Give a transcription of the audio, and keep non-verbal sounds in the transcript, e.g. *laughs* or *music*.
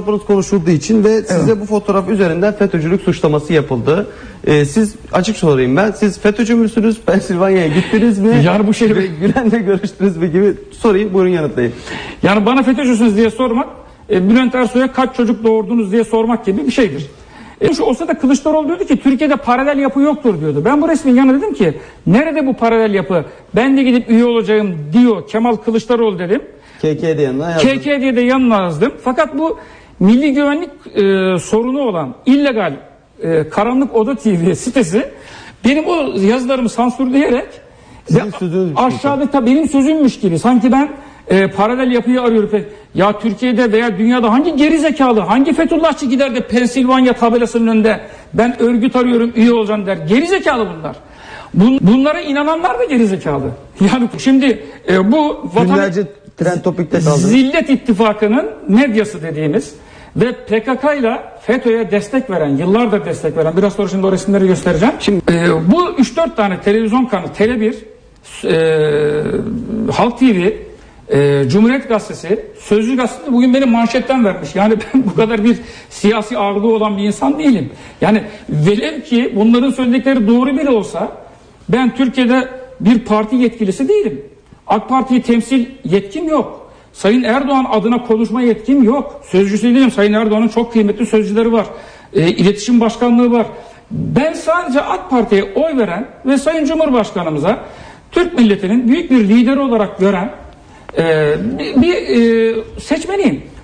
fotoğrafınız konuşulduğu için ve size bu fotoğraf üzerinden FETÖ'cülük suçlaması yapıldı. Ee, siz açık sorayım ben. Siz FETÖ'cü müsünüz? *laughs* Pensilvanya'ya gittiniz mi? Yani bu şey- Ve Gülen'le görüştünüz mü gibi sorayım. Buyurun yanıtlayın. Yani bana FETÖ'cüsünüz diye sormak, e, Bülent Ersoy'a kaç çocuk doğurdunuz diye sormak gibi bir şeydir. E, şu olsa da Kılıçdaroğlu diyordu ki Türkiye'de paralel yapı yoktur diyordu. Ben bu resmin yanına dedim ki nerede bu paralel yapı? Ben de gidip üye olacağım diyor Kemal Kılıçdaroğlu dedim. KK'de yanına yazdım. KK diye de yanına yazdım. Fakat bu milli güvenlik e, sorunu olan illegal e, Karanlık Oda TV sitesi benim o yazılarımı sansürleyerek Sizin gibi. aşağıda da benim sözümmüş gibi sanki ben e, paralel yapıyı arıyorum. Ya Türkiye'de veya dünyada hangi gerizekalı, hangi Fethullahçı gider de Pensilvanya tabelasının önünde ben örgüt arıyorum üye olacağım der. Gerizekalı bunlar. Bun, bunlara inananlar da gerizekalı. *laughs* Yani şimdi e, bu vatan... Günlerce trend topikte kaldı. Zillet İttifakı'nın medyası dediğimiz ve PKK ile FETÖ'ye destek veren, yıllardır destek veren, biraz sonra şimdi o resimleri göstereceğim. Şimdi e, bu 3-4 tane televizyon kanalı, Tele1, e, Halk TV, e, Cumhuriyet Gazetesi, Sözcü Gazetesi bugün beni manşetten vermiş. Yani *laughs* ben bu kadar bir siyasi ağırlığı olan bir insan değilim. Yani velev ki bunların söyledikleri doğru bile olsa ben Türkiye'de bir parti yetkilisi değilim. AK Parti'yi temsil yetkim yok. Sayın Erdoğan adına konuşma yetkim yok. Sözcüsü değilim. Sayın Erdoğan'ın çok kıymetli sözcüleri var. E, iletişim başkanlığı var. Ben sadece AK Parti'ye oy veren ve Sayın Cumhurbaşkanımıza Türk milletinin büyük bir lideri olarak gören e, bir, bir, e, seçmeniyim.